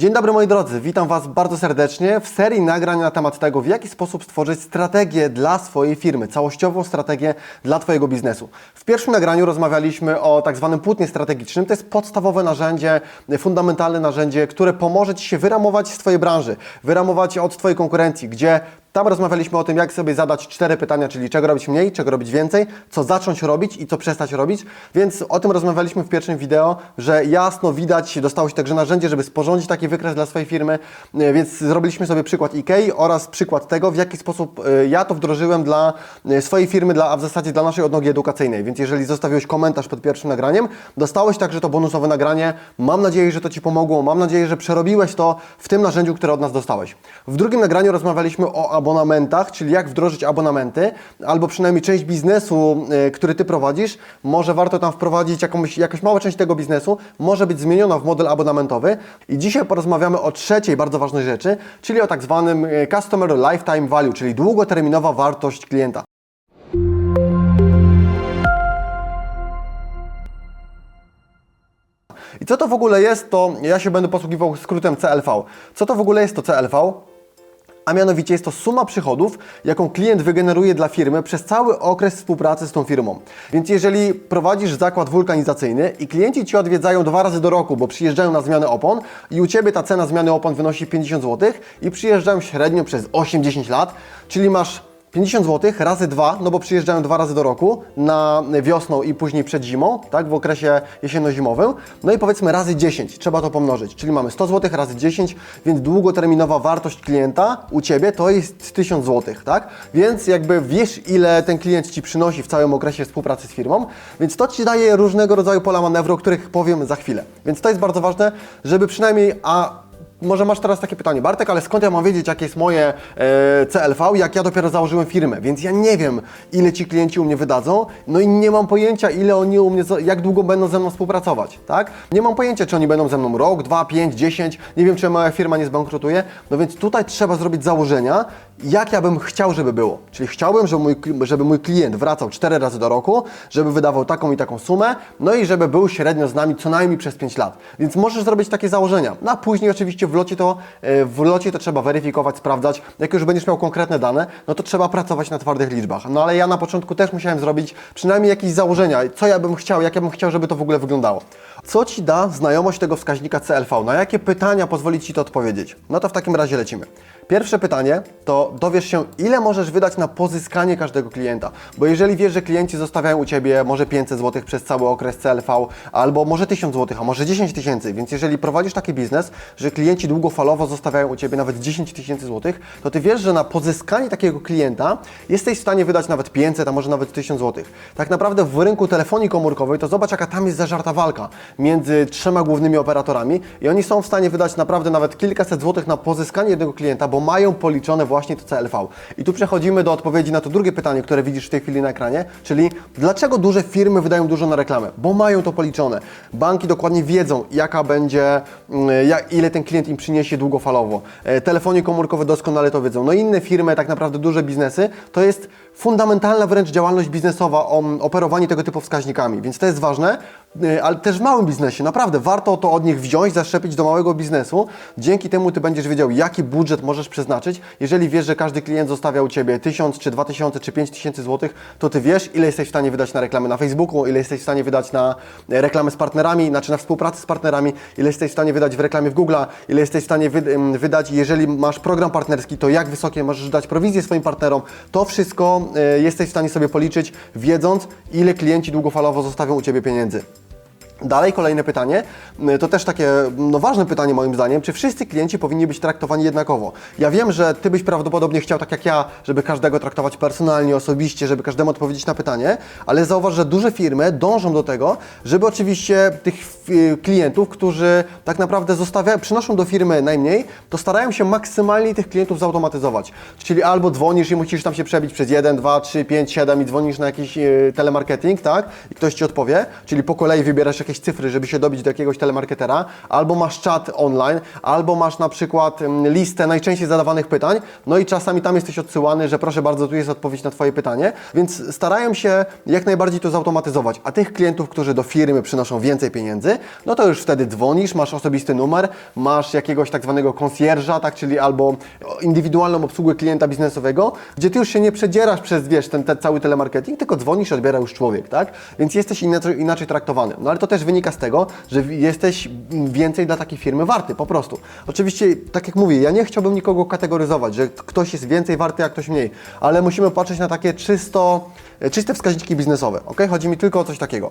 Dzień dobry moi drodzy, witam Was bardzo serdecznie w serii nagrań na temat tego, w jaki sposób stworzyć strategię dla swojej firmy, całościową strategię dla Twojego biznesu. W pierwszym nagraniu rozmawialiśmy o tak zwanym płótnie strategicznym. To jest podstawowe narzędzie, fundamentalne narzędzie, które pomoże Ci się wyramować z Twojej branży, wyramować od Twojej konkurencji, gdzie tam rozmawialiśmy o tym, jak sobie zadać cztery pytania, czyli czego robić mniej, czego robić więcej, co zacząć robić i co przestać robić. Więc o tym rozmawialiśmy w pierwszym wideo, że jasno widać, dostało się także narzędzie, żeby sporządzić taki wykres dla swojej firmy. E, Więc zrobiliśmy sobie przykład IKEA oraz przykład tego, w jaki sposób e, ja to wdrożyłem dla e, swojej firmy, dla, a w zasadzie dla naszej odnogi edukacyjnej. Więc jeżeli zostawiłeś komentarz pod pierwszym nagraniem, dostałeś także to bonusowe nagranie. Mam nadzieję, że to Ci pomogło. Mam nadzieję, że przerobiłeś to w tym narzędziu, które od nas dostałeś. W drugim nagraniu rozmawialiśmy o abonamentach, czyli jak wdrożyć abonamenty, albo przynajmniej część biznesu, y, który Ty prowadzisz, może warto tam wprowadzić jakąś, jakaś mała część tego biznesu, może być zmieniona w model abonamentowy. I dzisiaj porozmawiamy o trzeciej bardzo ważnej rzeczy, czyli o tak zwanym y, Customer Lifetime Value, czyli długoterminowa wartość klienta. I co to w ogóle jest, to ja się będę posługiwał skrótem CLV. Co to w ogóle jest to CLV? A mianowicie jest to suma przychodów, jaką klient wygeneruje dla firmy przez cały okres współpracy z tą firmą. Więc jeżeli prowadzisz zakład wulkanizacyjny i klienci Ci odwiedzają dwa razy do roku, bo przyjeżdżają na zmianę opon i u Ciebie ta cena zmiany opon wynosi 50 zł i przyjeżdżają średnio przez 8-10 lat, czyli masz 50 zł razy dwa, no bo przyjeżdżają dwa razy do roku, na wiosną i później przed zimą, tak, w okresie jesienno-zimowym. No i powiedzmy razy 10, trzeba to pomnożyć, czyli mamy 100 zł razy 10, więc długoterminowa wartość klienta u Ciebie to jest 1000 zł, tak? Więc jakby wiesz, ile ten klient Ci przynosi w całym okresie współpracy z firmą, więc to Ci daje różnego rodzaju pola manewru, o których powiem za chwilę. Więc to jest bardzo ważne, żeby przynajmniej, a może masz teraz takie pytanie, Bartek, ale skąd ja mam wiedzieć, jakie jest moje e, CLV, jak ja dopiero założyłem firmę, więc ja nie wiem, ile ci klienci u mnie wydadzą, no i nie mam pojęcia, ile oni u mnie, jak długo będą ze mną współpracować, tak? Nie mam pojęcia, czy oni będą ze mną rok, dwa, pięć, dziesięć, nie wiem, czy moja firma nie zbankrutuje, no więc tutaj trzeba zrobić założenia, jak ja bym chciał, żeby było. Czyli chciałbym, żeby mój, żeby mój klient wracał cztery razy do roku, żeby wydawał taką i taką sumę, no i żeby był średnio z nami co najmniej przez 5 lat. Więc możesz zrobić takie założenia. No a później oczywiście w locie to, e, w locie to trzeba weryfikować, sprawdzać. Jak już będziesz miał konkretne dane, no to trzeba pracować na twardych liczbach. No ale ja na początku też musiałem zrobić przynajmniej jakieś założenia, co ja bym chciał, jak ja bym chciał, żeby to w ogóle wyglądało. Co Ci da znajomość tego wskaźnika CLV? Na jakie pytania pozwoli Ci to odpowiedzieć? No to w takim razie lecimy. Pierwsze pytanie to dowiesz się, ile możesz wydać na pozyskanie każdego klienta. Bo jeżeli wiesz, że klienci zostawiają u Ciebie może 500 zł przez cały okres CLV, albo może 1000 zł, a może 10 tysięcy, więc jeżeli prowadzisz taki biznes, że klienci długofalowo zostawiają u Ciebie nawet 10 tysięcy złotych, to Ty wiesz, że na pozyskanie takiego klienta jesteś w stanie wydać nawet 500, a może nawet 1000 złotych. Tak naprawdę w rynku telefonii komórkowej to zobacz, jaka tam jest zażarta walka między trzema głównymi operatorami i oni są w stanie wydać naprawdę nawet kilkaset złotych na pozyskanie jednego klienta, bo mają policzone właśnie to CLV. I tu przechodzimy do odpowiedzi na to drugie pytanie, które widzisz w tej chwili na ekranie, czyli dlaczego duże firmy wydają dużo na reklamę? Bo mają to policzone. Banki dokładnie wiedzą, jaka będzie, mm, ile ten klient im przyniesie długofalowo. E, Telefonie komórkowe doskonale to wiedzą. No i inne firmy, tak naprawdę duże biznesy, to jest fundamentalna wręcz działalność biznesowa, o, operowanie tego typu wskaźnikami, więc to jest ważne, y, ale też w małym biznesie, naprawdę warto to od nich wziąć, zaszczepić do małego biznesu. Dzięki temu Ty będziesz wiedział, jaki budżet możesz przeznaczyć. Jeżeli wiesz, że każdy klient zostawia u Ciebie 1000, czy 2000, czy 5000 złotych, to Ty wiesz, ile jesteś w stanie wydać na reklamy na Facebooku, ile jesteś w stanie wydać na e, reklamy z partnerami, znaczy na współpracę z partnerami, ile jesteś w stanie wydać w reklamie w Google, ile jesteś w stanie ym, wydać, jeżeli masz program partnerski, to jak wysokie możesz dać prowizję swoim partnerom. To wszystko e, jesteś w stanie sobie policzyć, wiedząc, ile klienci długofalowo zostawią u Ciebie pieniędzy. Dalej kolejne pytanie, y, to też takie no, ważne pytanie moim zdaniem, czy wszyscy klienci powinni być traktowani jednakowo? Ja wiem, że Ty byś prawdopodobnie chciał tak jak ja, żeby każdego traktować personalnie, osobiście, żeby każdemu odpowiedzieć na pytanie, ale zauważ, że duże firmy dążą do tego, żeby oczywiście tych y, klientów, którzy tak naprawdę zostawiają, przynoszą do firmy najmniej, to starają się maksymalnie tych klientów zautomatyzować. Czyli albo dzwonisz i musisz tam się przebić przez 1, 2, 3, 5, 7 i dzwonisz na jakiś y, telemarketing, tak? I ktoś Ci odpowie, czyli po kolei wybierasz jakieś cyfry, żeby się dobić do jakiegoś telemarketera, albo masz czat online, albo masz na przykład mm, listę najczęściej zadawanych pytań, no i czasami tam jesteś odsyłany, że proszę bardzo, tu jest odpowiedź na Twoje pytanie, więc starają się jak najbardziej to zautomatyzować. A tych klientów, którzy do firmy przynoszą więcej pieniędzy, no to już wtedy dzwonisz, masz osobisty numer, masz jakiegoś tak zwanego concierge'a, tak, czyli albo indywidualną obsługę klienta biznesowego, gdzie ty już się nie przedzierasz przez, wiesz, ten, ten cały telemarketing, tylko dzwonisz, odbiera już człowiek, tak? Więc jesteś inaczej, inaczej traktowany. No ale to też wynika z tego, że jesteś więcej dla takiej firmy warty, po prostu. Oczywiście, tak jak mówię, ja nie chciałbym nikogo kategoryzować, że ktoś jest więcej warty, a ktoś mniej, ale musimy patrzeć na takie czysto, czyste wskaźniki biznesowe, ok? Chodzi mi tylko o coś takiego.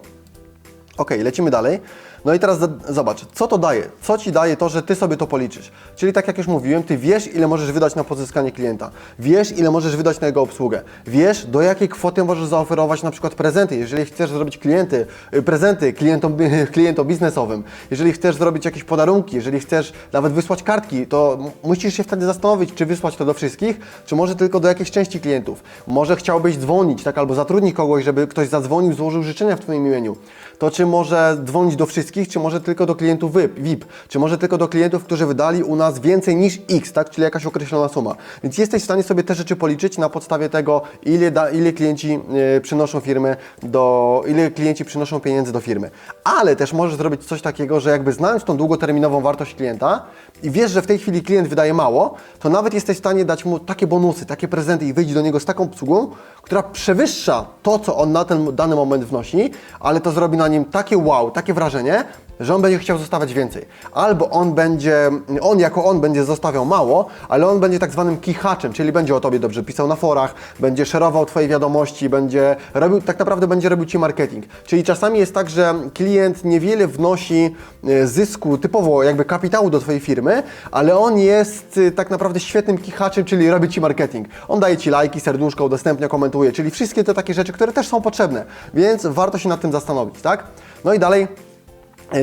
Ok, lecimy dalej. No i teraz zobacz, co to daje? Co Ci daje to, że Ty sobie to policzysz? Czyli tak jak już mówiłem, Ty wiesz, ile możesz wydać na pozyskanie klienta. Wiesz, ile możesz wydać na jego obsługę. Wiesz, do jakiej kwoty możesz zaoferować na przykład prezenty. Jeżeli chcesz zrobić klienty, y, prezenty klientom, klientom biznesowym, jeżeli chcesz zrobić jakieś podarunki, jeżeli chcesz nawet wysłać kartki, to musisz się wtedy zastanowić, czy wysłać to do wszystkich, czy może tylko do jakiejś części klientów. Może chciałbyś dzwonić, tak, albo zatrudnić kogoś, żeby ktoś zadzwonił, złożył życzenia w Twoim imieniu. To czy może dzwonić do wszystkich, czy może tylko do klientów VIP, czy może tylko do klientów, którzy wydali u nas więcej niż X, tak, czyli jakaś określona suma. Więc jesteś w stanie sobie te rzeczy policzyć na podstawie tego, ile, da, ile klienci e, przynoszą firmy do, ile klienci przynoszą pieniędzy do firmy. Ale też możesz zrobić coś takiego, że jakby znając tą długoterminową wartość klienta i wiesz, że w tej chwili klient wydaje mało, to nawet jesteś w stanie dać mu takie bonusy, takie prezenty i wyjść do niego z taką obsługą, która przewyższa to, co on na ten dany moment wnosi, ale to zrobi na nim takie wow, takie wrażenie, że on będzie chciał zostawiać więcej. Albo on będzie, on jako on będzie zostawiał mało, ale on będzie tak zwanym kichaczem, czyli będzie o Tobie dobrze pisał na forach, będzie szerował Twoje wiadomości, będzie robił, tak naprawdę będzie robił Ci marketing. Czyli czasami jest tak, że klient niewiele wnosi e, zysku, typowo jakby kapitału do Twojej firmy, ale on jest e, tak naprawdę świetnym kichaczem, czyli robi Ci marketing. On daje Ci lajki, serduszko, udostępnia, komentuje, czyli wszystkie te takie rzeczy, które też są potrzebne, więc warto się nad tym zastanowić, tak? No i dalej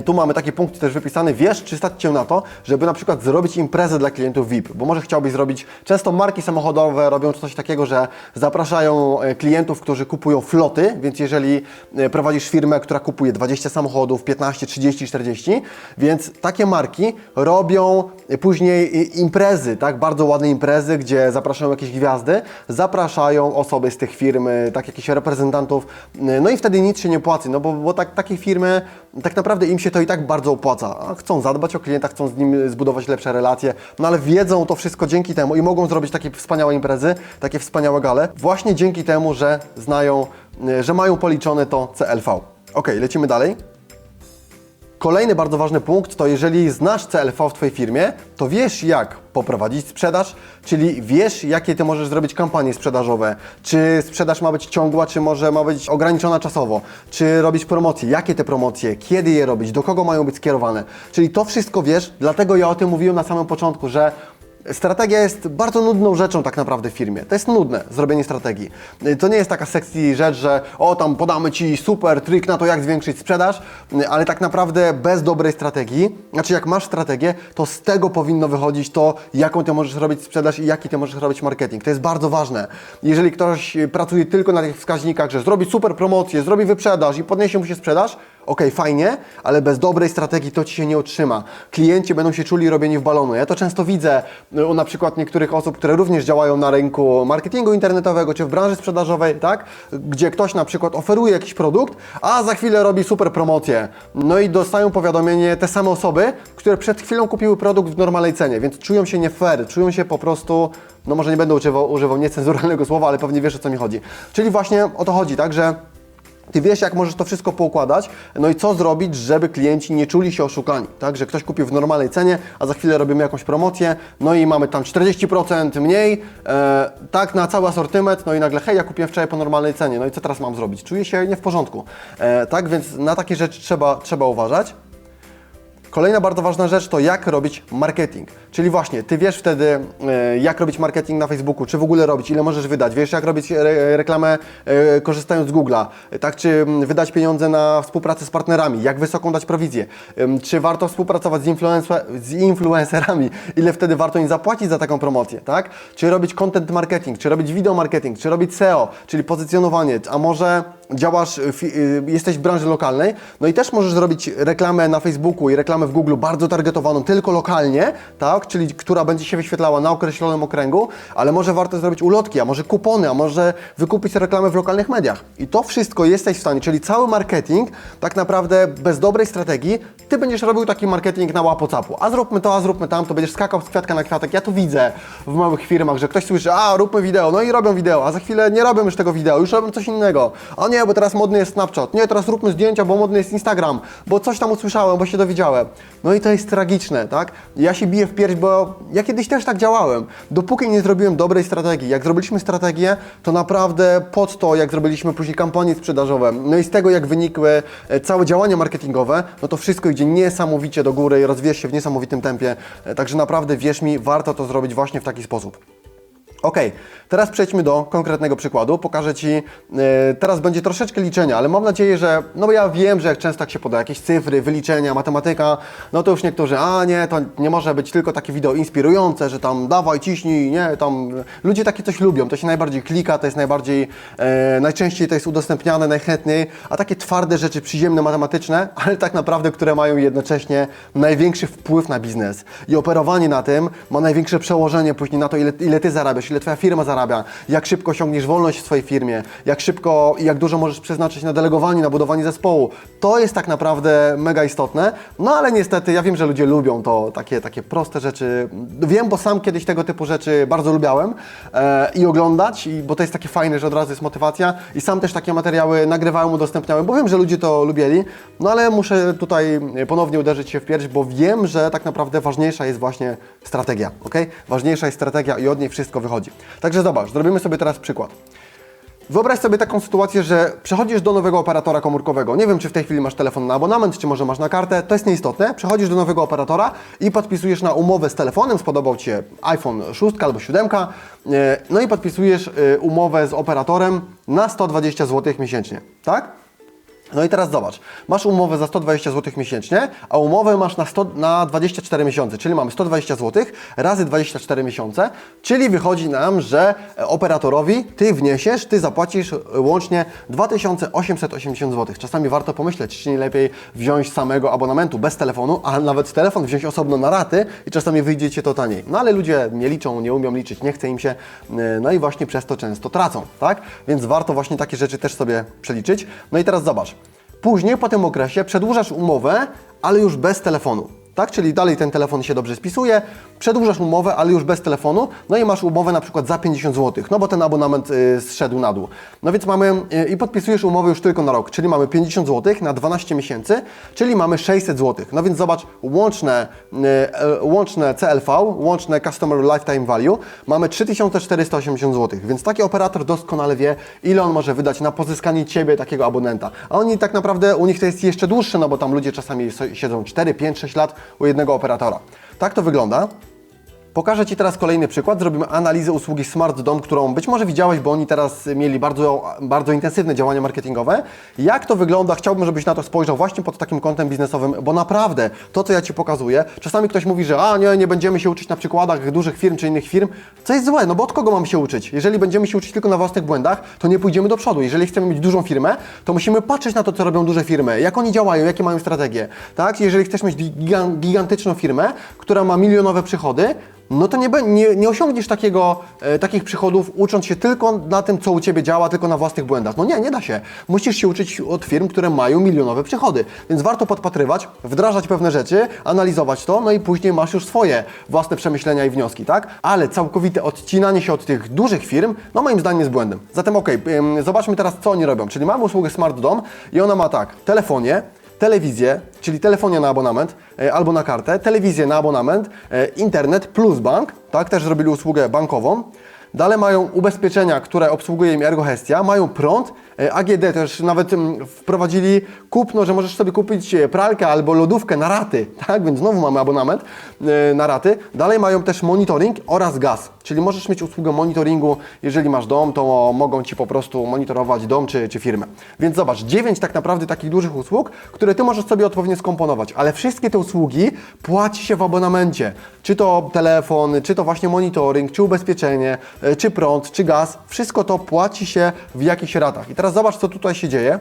Tu mamy taki punkt też wypisany, wiesz, czy stać Cię na to, żeby na przykład zrobić imprezę dla klientów VIP, bo może chciałbyś zrobić, często marki samochodowe robią coś takiego, że zapraszają e, klientów, którzy kupują floty, więc jeżeli e, prowadzisz firmę, która kupuje 20 samochodów, 15, 30, 40, więc takie marki robią e, później imprezy, tak, bardzo ładne imprezy, gdzie zapraszają jakieś gwiazdy, zapraszają osoby z tych firm, e, tak, jakichś reprezentantów, e, no i wtedy nic się nie płaci, no bo, bo tak, takie firmy, tak naprawdę im się to i tak bardzo opłaca. Chcą zadbać o klienta, chcą z nim zbudować lepsze relacje, no ale wiedzą to wszystko dzięki temu i mogą zrobić takie wspaniałe imprezy, takie wspaniałe gale, właśnie dzięki temu, że znają, e, że mają policzone to CLV. Ok, lecimy dalej. Kolejny bardzo ważny punkt to jeżeli znasz CLV w Twojej firmie, to wiesz jak poprowadzić sprzedaż, czyli wiesz jakie Ty możesz zrobić kampanie sprzedażowe, czy sprzedaż ma być ciągła, czy może ma być ograniczona czasowo, czy robić promocje, jakie te promocje, kiedy je robić, do kogo mają być skierowane. Czyli to wszystko wiesz, dlatego ja o tym mówiłem na samym początku, że Strategia jest bardzo nudną rzeczą tak naprawdę w firmie. To jest nudne, zrobienie strategii. To nie jest taka sexy rzecz, że o tam podamy Ci super trik na to, jak zwiększyć sprzedaż, ale tak naprawdę bez dobrej strategii, znaczy jak masz strategię, to z tego powinno wychodzić to, jaką Ty możesz robić sprzedaż i jaki Ty możesz robić marketing. To jest bardzo ważne. Jeżeli ktoś pracuje tylko na tych wskaźnikach, że zrobi super promocję, zrobi wyprzedaż i podniesie mu się sprzedaż, Okej, fajnie, ale bez dobrej strategii to Ci się nie utrzyma. Klienci będą się czuli robieni w balonu. Ja to często widzę y, u na przykład niektórych osób, które również działają na rynku marketingu internetowego czy w branży sprzedażowej, tak? Gdzie ktoś na przykład oferuje jakiś produkt, a za chwilę robi super promocję. No i dostają powiadomienie te same osoby, które przed chwilą kupiły produkt w normalnej cenie, więc czują się nie fair, czują się po prostu, no może nie będę używał, używał niecenzuralnego słowa, ale pewnie wiesz o co mi chodzi. Czyli właśnie o to chodzi, tak, że ty wiesz, jak możesz to wszystko poukładać, no i co zrobić, żeby klienci nie czuli się oszukani, tak? Że ktoś kupił w normalnej cenie, a za chwilę robimy jakąś promocję, no i mamy tam 40% mniej, e, tak, na cały asortyment, no i nagle, hej, ja kupiłem wczoraj po normalnej cenie, no i co teraz mam zrobić? Czuję się nie w porządku, e, tak? Więc na takie rzeczy trzeba, trzeba uważać. Kolejna bardzo ważna rzecz to jak robić marketing. Czyli właśnie, ty wiesz wtedy, e, jak robić marketing na Facebooku, czy w ogóle robić, ile możesz wydać, wiesz jak robić re reklamę e, korzystając z Google'a, e, tak, czy wydać pieniądze na współpracę z partnerami, jak wysoką dać prowizję, czy warto współpracować z, influencer, z influencerami, ile wtedy warto im zapłacić za taką promocję, tak, czy robić content marketing, czy robić video marketing, czy robić SEO, czyli pozycjonowanie, a może działasz, y, jesteś w branży lokalnej, no i też możesz zrobić reklamę na Facebooku i reklamę w Google bardzo targetowaną tylko lokalnie, tak, czyli która będzie się wyświetlała na określonym okręgu, ale może warto zrobić ulotki, a może kupony, a może wykupić reklamę w lokalnych mediach. I to wszystko jesteś w stanie, czyli cały marketing, tak naprawdę bez dobrej strategii, ty będziesz robił taki marketing na łapocapu. A zróbmy to, a zróbmy tam, to będziesz skakał z kwiatka na kwiatek. Ja to widzę w małych firmach, że ktoś słyszy, a róbmy wideo, no i robią wideo, a za chwilę nie robią już tego wideo, już robią coś innego. A nie, bo teraz modny jest Snapchat, nie, teraz róbmy zdjęcia, bo modny jest Instagram, bo coś tam usłyszałem, bo się dowiedziałem. No i to jest tragiczne, tak? Ja się biję w pierś, bo ja kiedyś też tak działałem. Dopóki nie zrobiłem dobrej strategii. Jak zrobiliśmy strategię, to naprawdę pod to, jak zrobiliśmy później kampanie sprzedażowe, no i z tego, jak wynikły e, całe działania marketingowe, no to wszystko idzie niesamowicie do góry i rozwija się w niesamowitym tempie. E, Także naprawdę, wierz mi, warto to zrobić właśnie w taki sposób. Ok, teraz przejdźmy do konkretnego przykładu. Pokażę Ci, e, teraz będzie troszeczkę liczenia, ale mam nadzieję, że, no bo ja wiem, że jak często tak się poda jakieś cyfry, wyliczenia, matematyka, no to już niektórzy, a nie, to nie może być tylko takie wideo inspirujące, że tam dawaj, ciśnij, nie, tam, ludzie takie coś lubią, to się najbardziej klika, to jest najbardziej, e, najczęściej to jest udostępniane, najchętniej, a takie twarde rzeczy, przyziemne, matematyczne, ale tak naprawdę, które mają jednocześnie największy wpływ na biznes i operowanie na tym ma największe przełożenie później na to, ile, ile Ty zarabiasz, ile Twoja firma zarabia, jak szybko osiągniesz wolność w swojej firmie, jak szybko i jak dużo możesz przeznaczyć na delegowanie, na budowanie zespołu. To jest tak naprawdę mega istotne, no ale niestety ja wiem, że ludzie lubią to, takie, takie proste rzeczy. Wiem, bo sam kiedyś tego typu rzeczy bardzo lubiałem e, i oglądać, i, bo to jest takie fajne, że od razu jest motywacja i sam też takie materiały nagrywałem, udostępniałem, bo wiem, że ludzie to lubieli, no ale muszę tutaj ponownie uderzyć się w pierś, bo wiem, że tak naprawdę ważniejsza jest właśnie strategia, ok? Ważniejsza jest strategia i od niej wszystko wychodzi. Także zobacz, zrobimy sobie teraz przykład. Wyobraź sobie taką sytuację, że przechodzisz do nowego operatora komórkowego. Nie wiem, czy w tej chwili masz telefon na abonament, czy może masz na kartę, to jest nieistotne. Przechodzisz do nowego operatora i podpisujesz na umowę z telefonem, spodobał Ci się iPhone 6 albo 7, e, no i podpisujesz e, umowę z operatorem na 120 zł miesięcznie, tak? No i teraz zobacz, masz umowę za 120 zł miesięcznie, a umowę masz na, 100, na 24 miesiące, czyli mamy 120 zł razy 24 miesiące, czyli wychodzi nam, że e, operatorowi ty wniesiesz, ty zapłacisz e, łącznie 2880 zł. Czasami warto pomyśleć, czy nie lepiej wziąć samego abonamentu bez telefonu, a nawet telefon wziąć osobno na raty i czasami wyjdzie Ci to taniej. No ale ludzie nie liczą, nie umią liczyć, nie chce im się, e, no i właśnie przez to często tracą, tak? Więc warto właśnie takie rzeczy też sobie przeliczyć. No i teraz zobacz, Później po tym okresie przedłużasz umowę, ale już bez telefonu. Tak, czyli dalej ten telefon się dobrze spisuje, przedłużasz umowę, ale już bez telefonu, no i masz umowę na przykład za 50 zł, no bo ten abonament y, zszedł na dół. No więc mamy y, i podpisujesz umowę już tylko na rok, czyli mamy 50 zł na 12 miesięcy, czyli mamy 600 zł. No więc zobacz, łączne, y, y, łączne CLV, łączne Customer Lifetime Value, mamy 3480 zł, więc taki operator doskonale wie, ile on może wydać na pozyskanie Ciebie, takiego abonenta. A oni tak naprawdę, u nich to jest jeszcze dłuższe, no bo tam ludzie czasami siedzą 4, 5, 6 lat u jednego operatora. Tak to wygląda. Pokażę Ci teraz kolejny przykład. Zrobimy analizę usługi Smart Dom, którą być może widziałeś, bo oni teraz mieli bardzo, bardzo intensywne działania marketingowe. Jak to wygląda? Chciałbym, żebyś na to spojrzał właśnie pod takim kątem biznesowym, bo naprawdę to, co ja Ci pokazuję, czasami ktoś mówi, że a nie, nie będziemy się uczyć na przykładach dużych firm czy innych firm, co jest złe, no bo od kogo mamy się uczyć? Jeżeli będziemy się uczyć tylko na własnych błędach, to nie pójdziemy do przodu. Jeżeli chcemy mieć dużą firmę, to musimy patrzeć na to, co robią duże firmy, jak oni działają, jakie mają strategie. Tak? Jeżeli chcesz mieć gigan- gigantyczną firmę, która ma milionowe przychody, no to nie, nie, nie osiągniesz takiego, e, takich przychodów ucząc się tylko na tym, co u Ciebie działa, tylko na własnych błędach. No nie, nie da się. Musisz się uczyć od firm, które mają milionowe przychody. Więc warto podpatrywać, wdrażać pewne rzeczy, analizować to, no i później masz już swoje własne przemyślenia i wnioski, tak? Ale całkowite odcinanie się od tych dużych firm, no moim zdaniem jest błędem. Zatem okej, ym, zobaczmy teraz, co oni robią. Czyli mamy usługę Smart Dom i ona ma tak, telefonie, telewizję, czyli telefonia na abonament e, albo na kartę, telewizję na abonament, e, internet plus bank, tak, też zrobili usługę bankową. Dalej mają ubezpieczenia, które obsługuje im Ergohestia, mają prąd, AGD też nawet mm, wprowadzili kupno, że możesz sobie kupić e, pralkę albo lodówkę na raty, tak? Więc znowu mamy abonament e, na raty. Dalej mają też monitoring oraz gaz, czyli możesz mieć usługę monitoringu, jeżeli masz dom, to mogą Ci po prostu monitorować dom czy, czy firmę. Więc zobacz, 9 tak naprawdę takich dużych usług, które Ty możesz sobie odpowiednio skomponować, ale wszystkie te usługi płaci się w abonamencie. Czy to telefon, czy to właśnie monitoring, czy ubezpieczenie, e, czy prąd, czy gaz, wszystko to płaci się w jakichś ratach. I teraz zobacz, co tutaj się dzieje.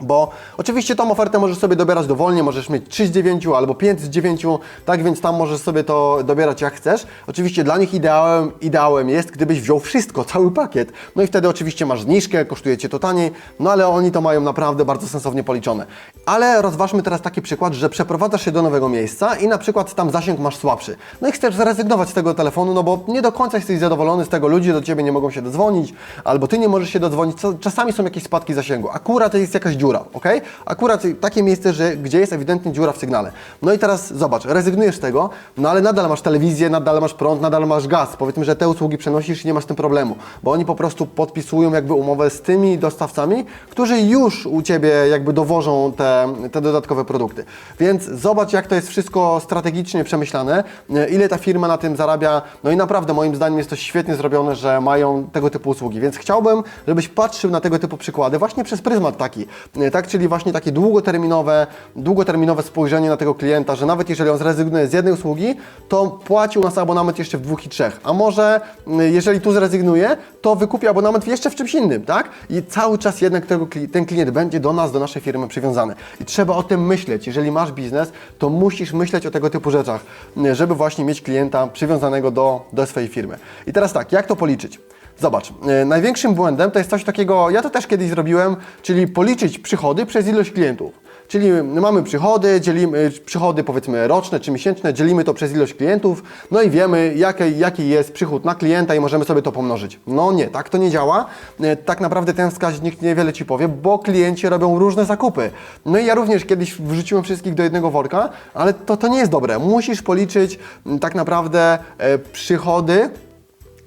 Bo oczywiście tą ofertę możesz sobie dobierać dowolnie, możesz mieć 3 z 9 albo 5 z 9, tak więc tam możesz sobie to dobierać jak chcesz. Oczywiście dla nich ideałem, ideałem jest, gdybyś wziął wszystko, cały pakiet. No i wtedy oczywiście masz zniżkę, kosztuje Cię to taniej, no ale oni to mają naprawdę bardzo sensownie policzone. Ale rozważmy teraz taki przykład, że przeprowadzasz się do nowego miejsca i na przykład tam zasięg masz słabszy. No i chcesz zrezygnować z tego telefonu, no bo nie do końca jesteś zadowolony z tego, ludzie do Ciebie nie mogą się dodzwonić, albo Ty nie możesz się dodzwonić, czasami są jakieś spadki zasięgu. Akurat jest jakaś dziura, ok? Akurat takie miejsce, że, gdzie jest ewidentnie dziura w sygnale. No i teraz zobacz, rezygnujesz z tego, no ale nadal masz telewizję, nadal masz prąd, nadal masz gaz. Powiedzmy, że te usługi przenosisz i nie masz z tym problemu, bo oni po prostu podpisują jakby umowę z tymi dostawcami, którzy już u Ciebie jakby dowożą te, te dodatkowe produkty. Więc zobacz, jak to jest wszystko strategicznie przemyślane, e, ile ta firma na tym zarabia. No i naprawdę moim zdaniem jest to świetnie zrobione, że mają tego typu usługi. Więc chciałbym, żebyś patrzył na tego typu przykłady właśnie przez pryzmat taki, tak, czyli właśnie takie długoterminowe, długoterminowe spojrzenie na tego klienta, że nawet jeżeli on zrezygnuje z jednej usługi, to płacił nas abonament jeszcze w dwóch i trzech. A może mm, jeżeli tu zrezygnuje, to wykupi abonament jeszcze w czymś innym, tak? I cały czas jednak tego, ten klient będzie do nas, do naszej firmy przywiązany. I trzeba o tym myśleć. Jeżeli masz biznes, to musisz myśleć o tego typu rzeczach, mm, żeby właśnie mieć klienta przywiązanego do, do swojej firmy. I teraz tak, jak to policzyć? Zobacz, e, największym błędem to jest coś takiego, ja to też kiedyś zrobiłem, czyli policzyć przychody przez ilość klientów. Czyli mamy przychody, dzielimy przychody powiedzmy roczne czy miesięczne, dzielimy to przez ilość klientów, no i wiemy jaki, jaki jest przychód na klienta i możemy sobie to pomnożyć. No nie, tak to nie działa. E, Tak naprawdę ten wskaźnik niewiele Ci powie, bo klienci robią różne zakupy. No i ja również kiedyś wrzuciłem wszystkich do jednego worka, ale to, to nie jest dobre. Musisz policzyć tak naprawdę e, przychody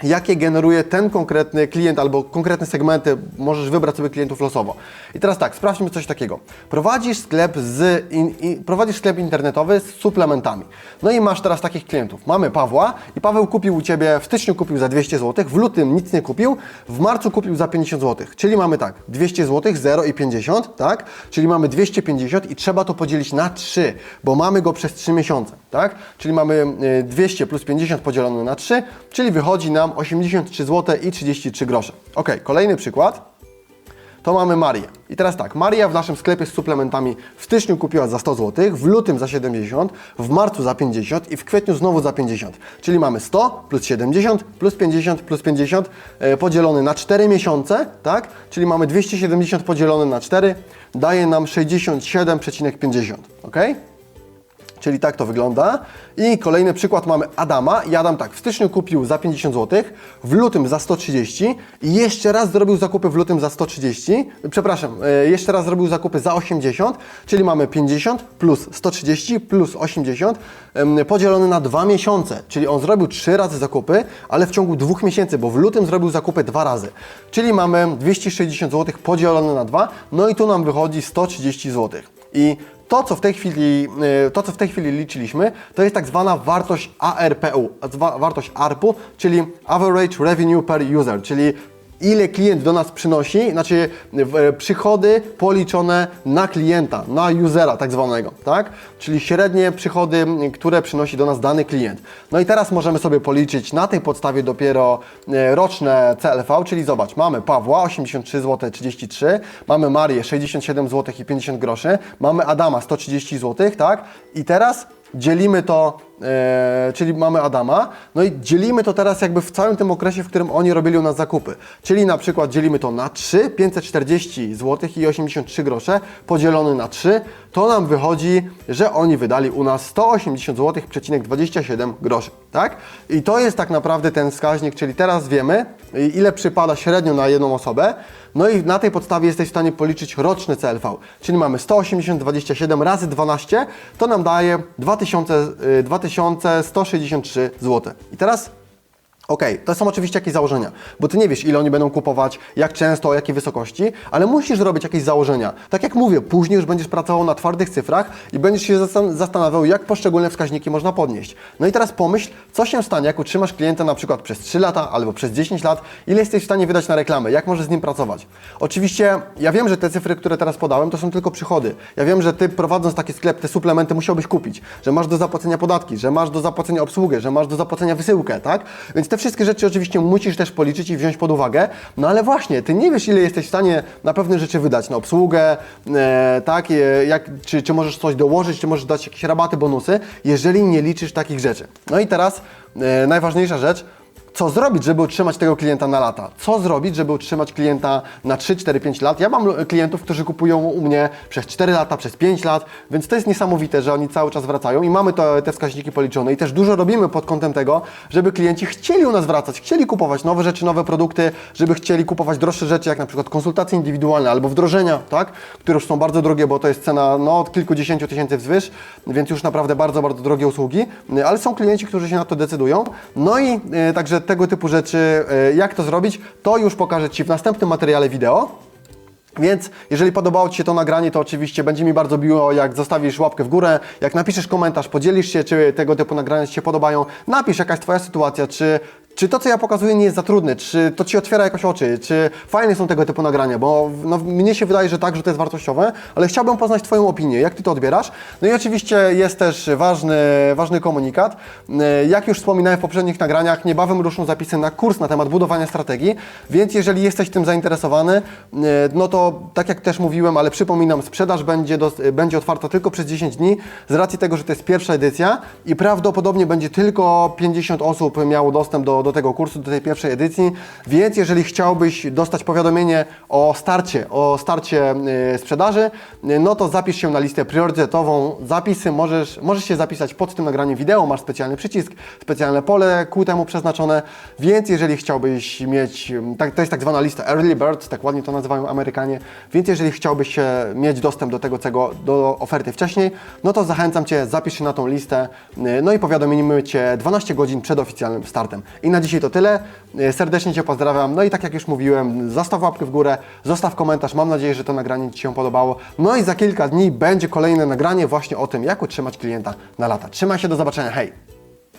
jakie generuje ten konkretny klient albo konkretne segmenty, możesz wybrać sobie klientów losowo. I teraz tak, sprawdźmy coś takiego. Prowadzisz sklep, z in, in, prowadzisz sklep internetowy z suplementami. No i masz teraz takich klientów. Mamy Pawła i Paweł kupił u Ciebie, w styczniu kupił za 200 zł, w lutym nic nie kupił, w marcu kupił za 50 zł. Czyli mamy tak, 200 zł, 0 i 50, tak? Czyli mamy 250 i trzeba to podzielić na 3, bo mamy go przez 3 miesiące, tak? Czyli mamy y, 200 plus 50 podzielone na 3, czyli wychodzi nam 83 zł i 33 grosze. Ok, kolejny przykład. To mamy Marię. I teraz tak, Maria w naszym sklepie z suplementami w styczniu kupiła za 100 zł, w lutym za 70, w marcu za 50 i w kwietniu znowu za 50. Czyli mamy 100 plus 70 plus 50 plus 50 e, podzielone na 4 miesiące, tak? Czyli mamy 270 podzielone na 4, daje nam 67,50, ok? Czyli tak to wygląda. I kolejny przykład mamy Adama. I Adam tak, w styczniu kupił za 50 zł, w lutym za 130 i jeszcze raz zrobił zakupy w lutym za 130. Przepraszam, e, jeszcze raz zrobił zakupy za 80, czyli mamy 50 plus 130 plus 80 em, podzielone na dwa miesiące. Czyli on zrobił trzy razy zakupy, ale w ciągu dwóch miesięcy, bo w lutym zrobił zakupy dwa razy. Czyli mamy 260 zł podzielone na dwa, no i tu nam wychodzi 130 zł. I to, co w tej chwili, y, to, co w tej chwili liczyliśmy, to jest tak zwana wartość ARPU, wartość ARPU, czyli Average Revenue Per User, czyli ile klient do nas przynosi, znaczy e, przychody policzone na klienta, na usera tak zwanego, tak? Czyli średnie przychody, które przynosi do nas dany klient. No i teraz możemy sobie policzyć na tej podstawie dopiero e, roczne CLV, czyli zobacz, mamy Pawła 83 zł 33, mamy Marię 67 zł i 50 groszy, mamy Adama 130 zł, tak? I teraz dzielimy to, e, czyli mamy Adama, no i dzielimy to teraz jakby w całym tym okresie, w którym oni robili u nas zakupy. Czyli na przykład dzielimy to na 3, 540 zł i 83 grosze podzielone na 3, to nam wychodzi, że oni wydali u nas 180 zł, 27 groszy, tak? I to jest tak naprawdę ten wskaźnik, czyli teraz wiemy, ile przypada średnio na jedną osobę, no i na tej podstawie jesteś w stanie policzyć roczny CLV, czyli mamy 180, 27 razy 12, to nam daje 2000, y, 2163 zł. I teraz Okej, to są oczywiście jakieś założenia, bo ty nie wiesz, ile oni będą kupować, jak często, o jakiej wysokości, ale musisz robić jakieś założenia. Tak jak mówię, później już będziesz pracował na twardych cyfrach i będziesz się zastan- zastanawiał, jak poszczególne wskaźniki można podnieść. No i teraz pomyśl, co się stanie, jak utrzymasz klienta na przykład przez 3 lata albo przez 10 lat, ile jesteś w stanie wydać na reklamę, jak możesz z nim pracować. Oczywiście, ja wiem, że te cyfry, które teraz podałem, to są tylko przychody. Ja wiem, że ty prowadząc taki sklep, te suplementy musiałbyś kupić, że masz do zapłacenia podatki, że masz do zapłacenia obsługę, że masz do zapłacenia wysyłkę, tak? Więc te wszystkie rzeczy oczywiście musisz też policzyć i wziąć pod uwagę. No ale właśnie, ty nie wiesz, ile jesteś w stanie na pewne rzeczy wydać, na obsługę, e, tak? E, jak, czy, czy możesz coś dołożyć, czy możesz dać jakieś rabaty, bonusy, jeżeli nie liczysz takich rzeczy. No i teraz e, najważniejsza rzecz, co zrobić, żeby utrzymać tego klienta na lata? Co zrobić, żeby utrzymać klienta na 3, 4, 5 lat? Ja mam klientów, którzy kupują u mnie przez 4 lata, przez 5 lat, więc to jest niesamowite, że oni cały czas wracają i mamy to, te wskaźniki policzone i też dużo robimy pod kątem tego, żeby klienci chcieli u nas wracać, chcieli kupować nowe rzeczy, nowe produkty, żeby chcieli kupować droższe rzeczy, jak na przykład konsultacje indywidualne albo wdrożenia, tak? Które już są bardzo drogie, bo to jest cena no, od kilkudziesięciu tysięcy wzwyż, więc już naprawdę bardzo, bardzo drogie usługi, ale są klienci, którzy się na to decydują. No i e, także tego typu rzeczy, e, jak to zrobić, to już pokażę Ci w następnym materiale wideo. Więc jeżeli podobało Ci się to nagranie, to oczywiście będzie mi bardzo miło, jak zostawisz łapkę w górę, jak napiszesz komentarz, podzielisz się, czy tego typu nagrania Ci się podobają, napisz jaka jest Twoja sytuacja, czy, czy to, co ja pokazuję, nie jest za trudne, czy to Ci otwiera jakoś oczy, czy fajne są tego typu nagrania, bo no, mnie się wydaje, że tak, że to jest wartościowe, ale chciałbym poznać Twoją opinię, jak Ty to odbierasz. No i oczywiście jest też ważny, ważny komunikat. E, Jak już wspominałem w poprzednich nagraniach, niebawem ruszą zapisy na kurs na temat budowania strategii, więc jeżeli jesteś tym zainteresowany, e, no to tak jak też mówiłem, ale przypominam, sprzedaż będzie, dos- będzie otwarta tylko przez 10 dni, z racji tego, że to jest pierwsza edycja i prawdopodobnie będzie tylko 50 osób miało dostęp do, do tego kursu, do tej pierwszej edycji, więc jeżeli chciałbyś dostać powiadomienie o starcie, o starcie e, sprzedaży, e, no to zapisz się na listę priorytetową. Zapisy możesz, możesz się zapisać pod tym nagraniem wideo, masz specjalny przycisk, specjalne pole ku temu przeznaczone, więc jeżeli chciałbyś mieć, tak, to jest tak zwana lista Early Bird, tak ładnie to nazywają Amerykanie, więc jeżeli chciałbyś mieć dostęp do tego, czego, do oferty wcześniej, no to zachęcam Cię, zapisz się na tą listę, y, no i powiadomimy Cię 12 godzin przed oficjalnym startem. I na dzisiaj to tyle, Y, serdecznie Cię pozdrawiam, no i tak jak już mówiłem, zostaw łapkę w górę, zostaw komentarz, mam nadzieję, że to nagranie Ci się podobało, no i za kilka dni będzie kolejne nagranie właśnie o tym, jak utrzymać klienta na lata. Trzymaj się, do zobaczenia, hej!